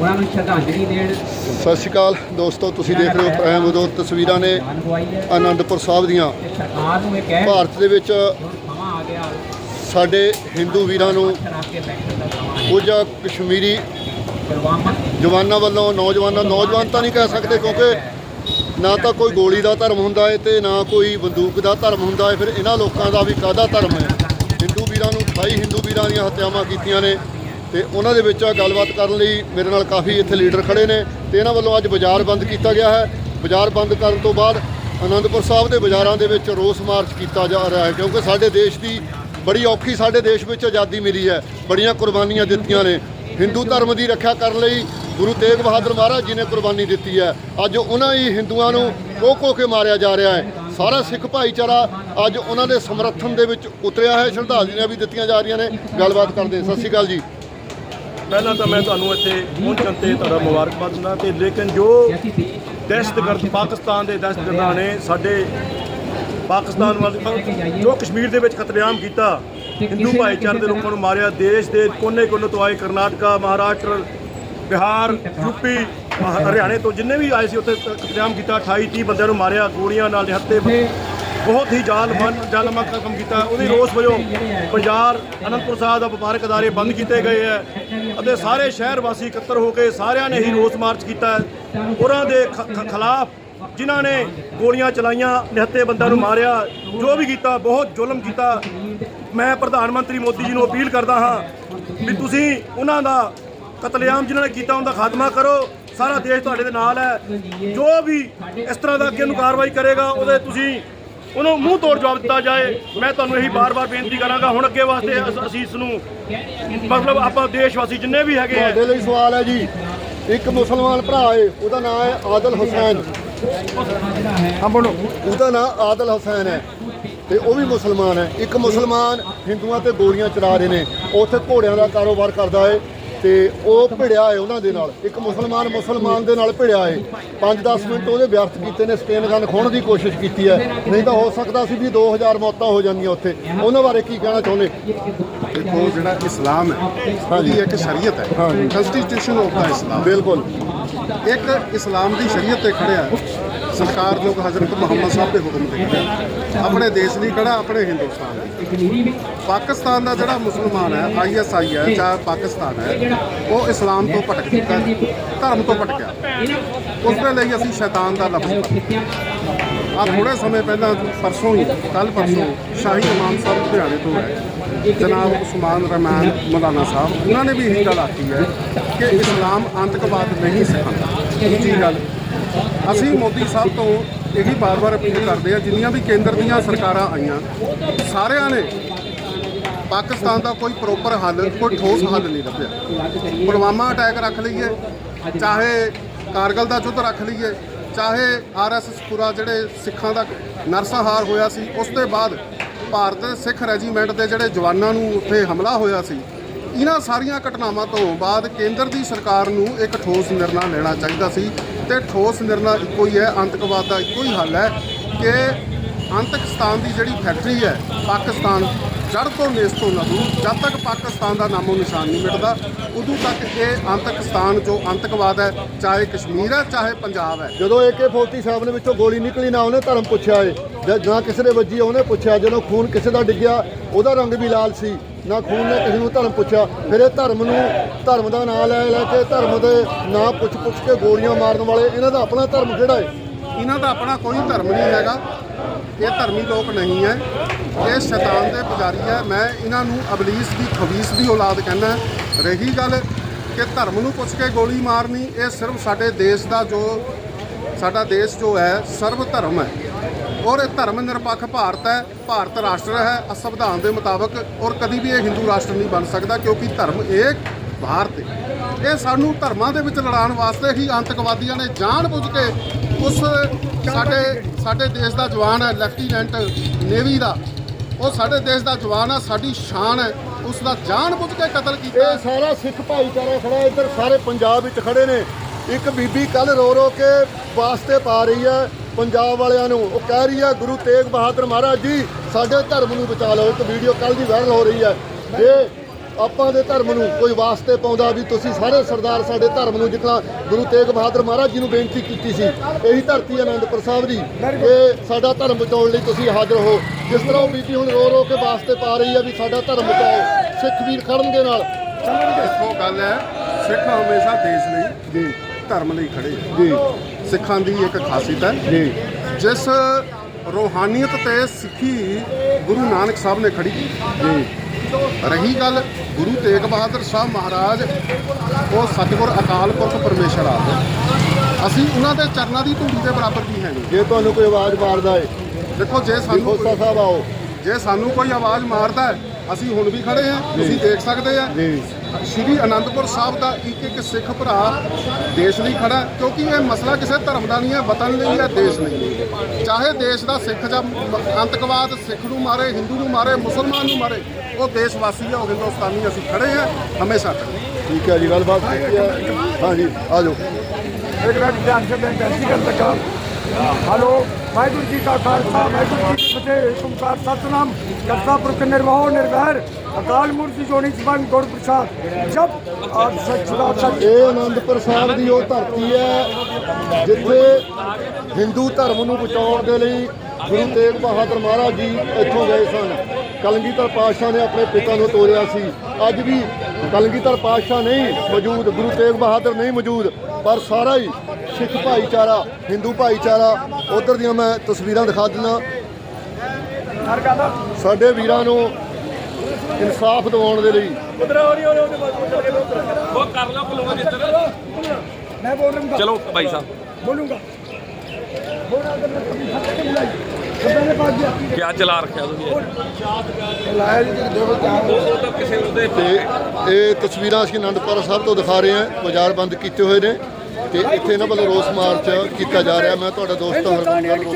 ਉਹਨਾਂ ਨੂੰ ਸ਼ਰਧਾਂਜਲੀ ਦੇਣ। ਸਤਿ ਸ਼੍ਰੀ ਅਕਾਲ ਦੋਸਤੋ ਤੁਸੀਂ ਦੇਖ ਰਹੇ ਹੋ ਪ੍ਰਾਈਮ ਉਦੋਂ ਤਸਵੀਰਾਂ ਨੇ ਆਨੰਦਪੁਰ ਸਾਹਿਬ ਦੀਆਂ। ਤੇ ਸਰਕਾਰ ਨੂੰ ਇਹ ਕਹਿ ਭਾਰਤ ਦੇ ਵਿੱਚ ਸਾਡੇ ਹਿੰਦੂ ਵੀਰਾਂ ਨੂੰ ਕੁਝ ਕਸ਼ਮੀਰੀ ਜਵਾਨਾਂ ਵੱਲੋਂ ਨੌਜਵਾਨਾਂ ਨੌਜਵਾਨ ਤਾਂ ਨਹੀਂ ਕਹਿ ਸਕਦੇ ਕਿਉਂਕਿ ਨਾ ਤਾਂ ਕੋਈ ਗੋਲੀ ਦਾ ਧਰਮ ਹੁੰਦਾ ਹੈ ਤੇ ਨਾ ਕੋਈ ਬੰਦੂਕ ਦਾ ਧਰਮ ਹੁੰਦਾ ਹੈ ਫਿਰ ਇਹਨਾਂ ਲੋਕਾਂ ਦਾ ਵੀ ਕਾਹਦਾ ਧਰਮ ਹੈ? ਹਿੰਦੂ ਵੀਰਾਂ ਨੂੰ 28 ਹਿੰਦੂ ਵੀਰਾਂ ਦੀਆਂ ਹੱਤਿਆਵਾਂ ਕੀਤੀਆਂ ਨੇ। ਤੇ ਉਹਨਾਂ ਦੇ ਵਿੱਚ ਗੱਲਬਾਤ ਕਰਨ ਲਈ ਮੇਰੇ ਨਾਲ ਕਾਫੀ ਇੱਥੇ ਲੀਡਰ ਖੜੇ ਨੇ ਤੇ ਇਹਨਾਂ ਵੱਲੋਂ ਅੱਜ ਬਾਜ਼ਾਰ ਬੰਦ ਕੀਤਾ ਗਿਆ ਹੈ। ਬਾਜ਼ਾਰ ਬੰਦ ਕਰਨ ਤੋਂ ਬਾਅਦ ਅਨੰਦਪੁਰ ਸਾਹਿਬ ਦੇ ਬਾਜ਼ਾਰਾਂ ਦੇ ਵਿੱਚ ਰੋਸ ਮਾਰਚ ਕੀਤਾ ਜਾ ਰਿਹਾ ਹੈ ਕਿਉਂਕਿ ਸਾਡੇ ਦੇਸ਼ ਦੀ ਬੜੀ ਔਖੀ ਸਾਡੇ ਦੇਸ਼ ਵਿੱਚ ਆਜ਼ਾਦੀ ਮਿਲੀ ਹੈ। ਬੜੀਆਂ ਕੁਰਬਾਨੀਆਂ ਦਿੱਤੀਆਂ ਨੇ। ਹਿੰਦੂ ਧਰਮ ਦੀ ਰੱਖਿਆ ਕਰਨ ਲਈ ਗੁਰੂ ਤੇਗ ਬਹਾਦਰ ਮਹਾਰਾਜ ਜੀ ਨੇ ਕੁਰਬਾਨੀ ਦਿੱਤੀ ਹੈ। ਅੱਜ ਉਹਨਾਂ ਹੀ ਹਿੰਦੂਆਂ ਨੂੰ ਕੋ ਕੇ ਮਾਰਿਆ ਜਾ ਰਿਹਾ ਹੈ। ਸਾਰਾ ਸਿੱਖ ਭਾਈਚਾਰਾ ਅੱਜ ਉਹਨਾਂ ਦੇ ਸਮਰਥਨ ਦੇ ਵਿੱਚ ਉਤਰਿਆ ਹੈ। ਸ਼ਰਧਾਂਜਲੀਆਂ ਵੀ ਦਿੱਤੀਆਂ ਜਾ ਰਹੀਆਂ ਨੇ। ਗੱਲਬਾਤ ਕਰਦੇ ਸਤਿ ਸ਼੍ਰੀ ਅਕਾਲ ਜੀ। ਪਹਿਲਾਂ ਤਾਂ ਮੈਂ ਤੁਹਾਨੂੰ ਇੱਥੇ ਪਹੁੰਚਣ ਤੇ ਤੁਹਾਡਾ ਮੁਬਾਰਕਬਾਦ ਦਿੰਦਾ ਤੇ ਲੇਕਿਨ ਜੋ ਦਹਿਸ਼ਤਗਰਦ ਪਾਕਿਸਤਾਨ ਦੇ ਦਹਿਸ਼ਤਗਰਦਾਂ ਨੇ ਸਾਡੇ ਪਾਕਿਸਤਾਨ ਵੱਲ ਜੋ ਕਸ਼ਮੀਰ ਦੇ ਵਿੱਚ ਕਤਲੇਆਮ ਕੀਤਾ ਹਿੰਦੂ ਭਾਈਚਾਰੇ ਦੇ ਲੋਕਾਂ ਨੂੰ ਮਾਰਿਆ ਦੇਸ਼ ਦੇ ਕੋਨੇ-ਕੋਨੇ ਤੋਂ ਆਏ ਕਰਨਾਟਕਾ ਮਹਾਰਾਸ਼ਟਰ ਬਿਹਾਰ ਯੂਪੀ ਹਰਿਆਣੇ ਤੋਂ ਜਿੰਨੇ ਵੀ ਆਏ ਸੀ ਉੱਥੇ ਕਤਲੇਆਮ ਕੀਤਾ 28 30 ਬੰਦਿਆਂ ਨੂੰ ਮਾਰਿਆ ਗੋਲੀਆਂ ਨਾਲ ਨਿਹੱਤੇ ਬਹੁਤ ਹੀ ਜ਼ਾਲਮਾਨ ਜ਼ਾਲਮਾ ਕੰਮ ਕੀਤਾ। ਉਹਦੇ ਰੋਸ ਵਜੋਂ ਪੰਜਾਬ ਅਨੰਦਪੁਰ ਸਾਹਿਬ ਦਾ ਵਪਾਰਕ ਅਦਾਰੇ ਬੰਦ ਕੀਤੇ ਗਏ ਹੈ ਅਤੇ ਸਾਰੇ ਸ਼ਹਿਰ ਵਾਸੀ ਇਕੱਤਰ ਹੋ ਕੇ ਸਾਰਿਆਂ ਨੇ ਹੀ ਰੋਸ ਮਾਰਚ ਕੀਤਾ ਉਹਨਾਂ ਦੇ ਖਿਲਾਫ ਜਿਨ੍ਹਾਂ ਨੇ ਗੋਲੀਆਂ ਚਲਾਈਆਂ ਨਿਹੱਤੇ ਬੰਦਿਆਂ ਨੂੰ ਮਾਰਿਆ, ਜੋ ਵੀ ਕੀਤਾ, ਬਹੁਤ ਜ਼ੁਲਮ ਕੀਤਾ। ਮੈਂ ਪ੍ਰਧਾਨ ਮੰਤਰੀ ਮੋਦੀ ਜੀ ਨੂੰ ਅਪੀਲ ਕਰਦਾ ਹਾਂ ਵੀ ਤੁਸੀਂ ਉਹਨਾਂ ਦਾ ਕਤਲੇਆਮ ਜਿਨ੍ਹਾਂ ਨੇ ਕੀਤਾ, ਉਹਦਾ ਖਾਤਮਾ ਕਰੋ। ਸਾਰਾ ਦੇਸ਼ ਤੁਹਾਡੇ ਦੇ ਨਾਲ ਹੈ। ਜੋ ਵੀ ਇਸ ਤਰ੍ਹਾਂ ਦਾ ਅੱਗੇ ਨੂੰ ਕਾਰਵਾਈ ਕਰੇਗਾ, ਉਹਦੇ ਤੁਸੀਂ ਉਹਨੂੰ ਮੂੰਹ ਤੋੜ ਜਵਾਬ ਦਿੱਤਾ ਜਾਏ। ਮੈਂ ਤੁਹਾਨੂੰ ਇਹੀ ਬਾਰ-ਬਾਰ ਬੇਨਤੀ ਕਰਾਂਗਾ। ਹੁਣ ਅੱਗੇ ਵਾਸਤੇ ਅਸ- ਅਸੀਂ ਇਸ ਨੂੰ ਮਤਲਬ ਆਪਾਂ ਦੇਸ਼ ਵਾਸੀ ਜਿੰਨੇ ਵੀ ਹੈਗੇ ਆ। ਤੁਹਾਡੇ ਲਈ ਸਵਾਲ ਹੈ ਜੀ। ਇੱਕ ਮੁਸਲਮਾਨ ਭਰਾ ਹੈ ਉਹਦਾ ਨਾਮ ਹੈ ਆਦਲ ਹੁਸੈਨ। ਹਾਂ ਬੋਲੋ। ਉਹਦਾ ਨਾਮ ਆਦਲ ਹੁਸੈਨ ਹੈ। ਤੇ ਉਹ ਵੀ ਮੁਸਲਮਾਨ ਹੈ। ਇੱਕ ਮੁਸਲਮਾਨ ਹਿੰਦੂਆਂ ਤੇ ਗੋਲੀਆਂ ਚਲਾ ਰਹੇ ਨੇ। ਉੱਥੇ ਘੋੜਿਆਂ ਦਾ ਕਾਰੋਬਾਰ ਕਰਦਾ ਹੈ ਤੇ ਉਹ ਭਿੜਿਆ ਹੈ ਉਹਨਾਂ ਦੇ ਨਾਲ। ਇੱਕ ਮੁਸਲਮਾਨ ਮੁਸਲਮਾਨ ਦੇ ਨਾਲ ਭਿੜਿਆ ਹੈ। 5-10 ਮਿੰਟ ਉਹਦੇ ਵਿਅਰਥ ਕੀਤੇ ਨੇ ਸਟੇਨ ਗਨ ਖੋਣ ਦੀ ਕੋਸ਼ਿਸ਼ ਕੀਤੀ ਹੈ। ਨਹੀਂ ਤਾਂ ਹੋ ਸਕਦਾ ਸੀ ਵੀ 2000 ਮੌਤਾਂ ਹੋ ਜਾਂਦੀਆਂ ਉੱਥੇ। ਉਹਨਾਂ ਬਾਰੇ ਕੀ ਕਹਿਣਾ ਚਾਹੁੰਦੇ? ਦੇਖੋ ਜਿਹੜਾ ਇਸਲਾਮ ਹੈ ਉਹਦੀ ਇੱਕ ਸ਼ਰੀਅਤ ਹੈ। ਕਨਸਟੀਟਿਊਸ਼ਨ ਆਫ ਦਾ ਇਸਲਾਮ ਬਿਲਕੁਲ। ਇੱਕ ਇਸਲਾਮ ਦੀ ਸ਼ਰੀਅਤ ਤੇ ਖੜਿਆ ਸਰਕਾਰਯੋਗ ਹਜ਼ਰਤ ਮੁਹੰਮਦ ਸਾਹਿਬ ਦੇ ਹੁਕਮ ਤੇ ਖੜਿਆ ਆਪਣੇ ਦੇਸ਼ ਲਈ ਖੜਾ, ਆਪਣੇ ਹਿੰਦੁਸਤਾਨ ਲਈ। ਪਾਕਿਸਤਾਨ ਦਾ ਜਿਹੜਾ ਮੁਸਲਮਾਨ ਹੈ ਆਈਐਸਆਈ ਹੈ ਜਾਂ ਪਾਕਿਸਤਾਨ ਹੈ, ਉਹ ਇਸਲਾਮ ਤੋਂ ਭਟਕ ਚੁੱਕਾ ਧਰਮ ਤੋਂ ਭਟਕਿਆ। ਉਸ ਦੇ ਲਈ ਅਸੀਂ ਸ਼ੈਤਾਨ ਦਾ ਲਫ਼ਜ਼ ਆ ਥੋੜੇ ਸਮੇਂ ਪਹਿਲਾਂ ਪਰਸੋਂ ਹੀ ਕੱਲ ਪਰਸੋਂ ਸ਼ਾਹੀ ਇਮਾਮ ਸਾਹਿਬ ਲੁਧਿਆਣੇ ਤੋਂ ਹੈ ਜਨਾਬ ਉਸਮਾਨ ਰਹਿਮਾਨ ਮੌਲਾਨਾ ਸਾਹਿਬ, ਉਹਨਾਂ ਨੇ ਵੀ ਇਹੀ ਗੱਲ ਆਖੀ ਹੈ ਕਿ ਇਸਲਾਮ ਅੰਤਕਵਾਦ ਨਹੀਂ ਸਿਖਾਉਂਦਾ। ਦੂਜੀ ਗੱਲ ਅਸੀਂ ਮੋਦੀ ਸਾਹਿਬ ਤੋਂ ਇਹੀ ਬਾਰ-ਬਾਰ ਅਪੀਲ ਕਰਦੇ ਆ ਜਿੰਨੀਆਂ ਵੀ ਕੇਂਦਰ ਦੀਆਂ ਸਰਕਾਰਾਂ ਆਈਆਂ, ਸਾਰਿਆਂ ਨੇ ਪਾਕਿਸਤਾਨ ਦਾ ਕੋਈ ਪ੍ਰੋਪਰ ਹੱਲ, ਕੋਈ ਠੋਸ ਹੱਲ ਨਹੀਂ ਲੱਭਿਆ। ਪੁਲਵਾਮਾ ਅਟੈਕ ਰੱਖ ਲਈਏ, ਚਾਹੇ ਕਾਰਗਲ ਦਾ ਯੁੱਧ ਰੱਖ ਲਈਏ, ਚਾਹੇ ਆਰਐਸਐਸ ਪੂਰਾ ਜਿਹੜੇ ਸਿੱਖਾਂ ਦਾ ਨਰਸਹਾਰ ਹੋਇਆ ਸੀ, ਉਸ ਤੋਂ ਬਾਅਦ ਭਾਰਤ ਸਿੱਖ ਰੈਜੀਮੈਂਟ ਦੇ ਜਿਹੜੇ ਜਵਾਨਾਂ ਨੂੰ ਉੱਥੇ ਹਮਲਾ ਹੋਇਆ ਸੀ ਇਹਨਾਂ ਸਾਰੀਆਂ ਘਟਨਾਵਾਂ ਤੋਂ ਬਾਅਦ ਕੇਂਦਰ ਦੀ ਸਰਕਾਰ ਨੂੰ ਇੱਕ ਠੋਸ ਨਿਰਣਾ ਲੈਣਾ ਚਾਹੀਦਾ ਸੀ ਤੇ ਠੋਸ ਨਿਰਣਾ ਇੱਕੋ ਹੀ ਹੈ ਅੰਤਕਵਾਦ ਦਾ ਇੱਕੋ ਹੀ ਹੱਲ ਹੈ ਕਿ ਅੰਤਕਸਤਾਨ ਦੀ ਜਿਹੜੀ ਫੈਕਟਰੀ ਹੈ, ਪਾਕਿਸਤਾਨ ਜੜ ਤੋਂ ਨੇਸ ਤੋਂ ਨਾ ਦੂਰ ਜਦ ਤੱਕ ਪਾਕਿਸਤਾਨ ਦਾ ਨਾਮੋ ਨਿਸ਼ਾਨ ਨਹੀਂ ਮਿਟਦਾ, ਉਦੋਂ ਤੱਕ ਇਹ ਅੰਤਕਸਤਾਨ ਜੋ ਅੰਤਕਵਾਦ ਹੈ, ਚਾਹੇ ਕਸ਼ਮੀਰ ਹੈ, ਚਾਹੇ ਪੰਜਾਬ ਹੈ। ਜਦੋਂ AK47 ਨੇ ਵਿੱਚੋਂ ਗੋਲੀ ਨਿਕਲੀ, ਨਾ ਉਹਨੇ ਧਰਮ ਪੁੱਛਿਆ ਏ, ਜਾਂ, ਨਾ ਕਿਸੇ ਦੇ ਵੱਜੀ, ਉਹਨੇ ਪੁੱਛਿਆ, ਜਦੋਂ ਖੂਨ ਕਿਸੇ ਦਾ ਡਿੱਗਿਆ, ਉਹਦਾ ਰੰਗ ਵੀ ਲਾਲ ਸੀ। ਨਾ ਖੂਨ ਨੇ ਕਿਸੇ ਨੂੰ ਧਰਮ ਪੁੱਛਿਆ, ਫਿਰ ਇਹ ਧਰਮ ਨੂੰ, ਧਰਮ ਦਾ ਨਾਂ ਲੈ ਲੈ ਕੇ ਧਰਮ ਦੇ ਨਾਂ ਪੁੱਛ ਪੁੱਛ ਕੇ ਗੋਲੀਆਂ ਮਾਰਨ ਵਾਲੇ, ਇਹਨਾਂ ਦਾ ਆਪਣਾ ਧਰਮ ਕਿਹੜਾ ਹੈ? ਇਹਨਾਂ ਦਾ ਆਪਣਾ ਕੋਈ ਧਰਮ ਨਹੀਂ ਹੈਗਾ। ਇਹ ਧਰਮੀ ਲੋਕ ਨਹੀਂ ਹੈ। ਇਹ ਸ਼ੈਤਾਨ ਦੇ ਪੁਜਾਰੀ ਹੈ। ਮੈਂ ਇਹਨਾਂ ਨੂੰ ਅਬਲੀਸ ਦੀ ਖਬੀਸ ਦੀ ਔਲਾਦ ਕਹਿੰਦਾ ਰਹੀ ਗੱਲ ਕਿ ਧਰਮ ਨੂੰ ਪੁੱਛ ਕੇ ਗੋਲੀ ਮਾਰਨੀ, ਇਹ ਸਿਰਫ ਸਾਡੇ ਦੇਸ਼ ਦਾ ਜੋ, ਸਾਡਾ ਦੇਸ਼ ਜੋ ਹੈ, ਸਰਵ ਧਰਮ ਹੈ। ਔਰ ਇਹ ਧਰਮ ਨਿਰਪੱਖ ਭਾਰਤ ਹੈ, ਭਾਰਤ ਰਾਸ਼ਟਰ ਹੈ ਸੰਵਿਧਾਨ ਦੇ ਮੁਤਾਬਕ ਔਰ ਕਦੀ ਵੀ ਇਹ ਹਿੰਦੂ ਰਾਸ਼ਟਰ ਨਹੀਂ ਬਣ ਸਕਦਾ ਕਿਉਂਕਿ ਧਰਮ ਏਕ ਭਾਰਤ ਇਹ ਸਾਨੂੰ ਧਰਮਾਂ ਦੇ ਵਿੱਚ ਲੜਾਉਣ ਵਾਸਤੇ ਹੀ ਆਤੰਕਵਾਦੀਆਂ ਨੇ ਜਾਣ ਬੁੱਝ ਕੇ ਉਸ ਸਾਡੇ ਸਾਡੇ ਦੇਸ਼ ਦਾ ਜਵਾਨ ਹੈ, ਲੈਫਟੀਨੈਂਟ ਨੇਵੀ ਦਾ। ਉਹ ਸਾਡੇ ਦੇਸ਼ ਦਾ ਜਵਾਨ ਹੈ, ਸਾਡੀ ਸ਼ਾਨ ਹੈ, ਉਸ ਦਾ ਜਾਣ ਬੁੱਝ ਕੇ ਕਤਲ ਕੀਤਾ ਇਹ ਸਾਰਾ ਸਿੱਖ ਭਾਈਚਾਰਾ ਖੜਾ ਇੱਧਰ ਸਾਰੇ ਪੰਜਾਬ ਵਿੱਚ ਖੜੇ ਨੇ। ਇੱਕ ਬੀਬੀ ਕੱਲ ਰੋ ਰੋ ਕੇ ਵਾਸਤੇ ਪਾ ਰਹੀ ਹੈ ਪੰਜਾਬ ਵਾਲਿਆਂ ਨੂੰ ਉਹ ਕਹਿ ਰਹੀ ਹੈ ਗੁਰੂ ਤੇਗ ਬਹਾਦਰ ਮਹਾਰਾਜ ਜੀ ਸਾਡੇ ਧਰਮ ਨੂੰ ਬਚਾ ਲਓ। ਇੱਕ ਵੀਡੀਓ ਕੱਲ ਦੀ ਵਾਇਰਲ ਹੋ ਰਹੀ ਹੈ। ਜੇ ਆਪਾਂ ਦੇ ਧਰਮ ਨੂੰ ਕੋਈ ਵਾਸਤੇ ਪਾਉਂਦਾ ਵੀ ਤੁਸੀਂ ਸਾਰੇ ਸਰਦਾਰ ਸਾਡੇ ਧਰਮ ਨੂੰ ਜਿੱਦਾਂ ਗੁਰੂ ਤੇਗ ਬਹਾਦਰ ਮਹਾਰਾਜ ਜੀ ਨੂੰ ਬੇਨਤੀ ਕੀਤੀ ਸੀ। ਇਹੀ ਧਰਤੀ ਆਨੰਦਪੁਰ ਸਾਹਿਬ ਦੀ। ਇਹ ਸਾਡਾ ਧਰਮ ਬਚਾਉਣ ਲਈ ਤੁਸੀਂ ਹਾਜ਼ਰ ਹੋ। ਜਿਸ ਤਰ੍ਹਾਂ ਉਹ ਬੀਬੀ ਹੁਣ ਰੋ ਰੋ ਕੇ ਵਾਸਤੇ ਪਾ ਰਹੀ ਹੈ ਵੀ ਸਾਡਾ ਧਰਮ ਬਚਾਓ। ਸਿੱਖ ਵੀਰ ਖੜਨਗੇ ਨਾਲ। ਦੇਖੋ ਗੱਲ ਹੈ ਸਿੱਖ ਹਮੇਸ਼ਾ ਦੇਸ਼ ਲਈ ਜੀ। ਧਰਮ ਲਈ ਖੜੇ। ਜੀ। ਸਿੱਖਾਂ ਦੀ ਇੱਕ ਖਾਸੀਅਤ ਹੈ। ਜੀ। ਜਿਸ ਰੋਹਾਨੀਅਤ ਤੇ ਸਿੱਖੀ ਗੁਰੂ ਨਾਨਕ ਸਾਹਿਬ ਨੇ ਖੜੀ ਕੀਤੀ। ਜੀ। ਰਹੀ ਗੱਲ ਗੁਰੂ ਤੇਗ ਬਹਾਦਰ ਸਾਹਿਬ ਮਹਾਰਾਜ ਉਹ ਸਤਿਗੁਰ ਅਕਾਲ ਪੁਰਖ ਪਰਮੇਸ਼ਰ ਆਪ ਹੈ। ਅਸੀਂ ਉਹਨਾਂ ਦੇ ਚਰਨਾਂ ਦੀ ਧੂੜੀ ਦੇ ਬਰਾਬਰ ਵੀ ਹੈ ਨਹੀਂ ਜੇ ਤੁਹਾਨੂੰ ਕੋਈ ਆਵਾਜ਼ ਮਾਰਦਾ ਹੈ ਦੇਖੋ ਜੇ ਸਾਨੂੰ ਖੋਸਾ ਕੋਈ- ਸਾਹਿਬ ਆਓ। ਜੇ ਸਾਨੂੰ ਕੋਈ ਆਵਾਜ਼ ਮਾਰਦਾ ਹੈ ਅਸੀਂ ਹੁਣ ਵੀ ਖੜੇ ਹਾਂ ਤੁਸੀਂ ਦੇਖ ਸਕਦੇ ਆ। ਜੀ। ਸ਼੍ਰੀ ਅਨੰਦਪੁਰ ਸਾਹਿਬ ਦਾ ਇੱਕ ਇੱਕ ਸਿੱਖ ਭਰਾ ਦੇਸ਼ ਲਈ ਖੜਾ ਕਿਉਂਕਿ ਇਹ ਮਸਲਾ ਕਿਸੇ ਧਰਮ ਦਾ ਨਹੀਂ ਹੈ ਵਤਨ ਲਈ ਹੈ ਦੇਸ਼ ਲਈ। ਹੈ। ਚਾਹੇ ਦੇਸ਼ ਦਾ ਸਿੱਖ ਜਾਂ ਅੰਤਕਵਾਦ ਸਿੱਖ ਨੂੰ ਮਾਰੇ ਹਿੰਦੂ ਨੂੰ ਮਾਰੇ ਮੁਸਲਮਾਨ ਨੂੰ ਮਾਰੇ ਉਹ ਦੇਸ਼ ਵਾਸੀ ਹੈ ਉਹ ਹਿੰਦੁਸਤਾਨੀ ਅਸੀਂ ਖੜੇ ਹਾਂ ਹਮੇਸ਼ਾ ਠੀਕ ਹੈ ਜੀ ਗੱਲਬਾਤ ਹੈ। ਹਾਂਜੀ ਆ ਜਾਓ। ਇੱਕ ਮਿੰਟ ਧਿਆਨ ਸੇ ਮੈਂ ਬੇਨਤੀ ਕਰਨ ਲੱਗਾ ਹਲੋ ਵਾਹਿਗੁਰੂ ਜੀ ਕਾ ਖਾਲਸਾ ਵਾਹਿਗੁਰੂ ਜੀ ਕੀ ਫਤਿਹ ਸਤਨਾਮ ਕਰਤਾ ਪੁਰਖ ਨਿਰਭਉ ਨਿਰਵੈਰ। ਅਕਾਲ ਮੂਰਤੀ ਜੋਨੀ ਜਬਨ ਗੁਰ ਪ੍ਰਸਾਦ। ਜਬ ਆਦ ਸੱਚ ਸੱਚ। ਇਹ ਆਨੰਦਪੁਰ ਸਾਹਿਬ ਦੀ ਉਹ ਧਰਤੀ ਹੈ ਜਿੱਥੇ ਹਿੰਦੂ ਧਰਮ ਨੂੰ ਬਚਾਉਣ ਦੇ ਲਈ ਗੁਰੂ ਤੇਗ ਬਹਾਦਰ ਮਹਾਰਾਜ ਜੀ ਇੱਥੋਂ ਗਏ ਸਨ। ਕਲਗੀਧਰ ਪਾਤਸ਼ਾਹ ਨੇ ਆਪਣੇ ਪਿਤਾ ਨੂੰ ਤੋਰਿਆ ਸੀ। ਅੱਜ ਵੀ ਕਲਗੀਧਰ ਪਾਤਸ਼ਾਹ ਨਹੀਂ ਮੌਜੂਦ ਗੁਰੂ ਤੇਗ ਬਹਾਦਰ ਨਹੀਂ ਮੌਜੂਦ ਪਰ ਸਾਰਾ ਹੀ ਸਿੱਖ ਭਾਈਚਾਰਾ ਹਿੰਦੂ ਭਾਈਚਾਰਾ ਉਧਰ ਦੀਆਂ ਮੈਂ ਤਸਵੀਰਾਂ ਦਿਖਾ ਦਿੰਦਾ। ਸਾਡੇ ਵੀਰਾਂ ਨੂੰ ਇਨਸਾਫ ਦਿਵਾਉਣ ਦੇ ਲਈ। ਚਲੋ ਭਾਈ ਸਾਹਿਬ। ਬੋਲੂੰਗਾ। ਤੇ ਕਿਆ ਚਲਾ ਰੱਖਿਆ ਤੁਸੀਂ? ਇਹ ਤਸਵੀਰਾਂ ਅਸੀਂ ਅਨੰਦਪੁਰ ਸਾਹਿਬ ਤੋਂ ਦਿਖਾ ਰਹੇ ਹਾਂ। ਬਾਜ਼ਾਰ ਬੰਦ ਕੀਤੇ ਹੋਏ ਨੇ ਤੇ ਇੱਥੇ ਇਹਨਾਂ ਵੱਲੋਂ ਰੋਸ ਮਾਰਚ ਕੀਤਾ ਜਾ ਰਿਹਾ। ਮੈਂ ਤੁਹਾਡਾ ਦੋਸਤ ਹਰਮਨ ਗਾਲ ਰੋਸ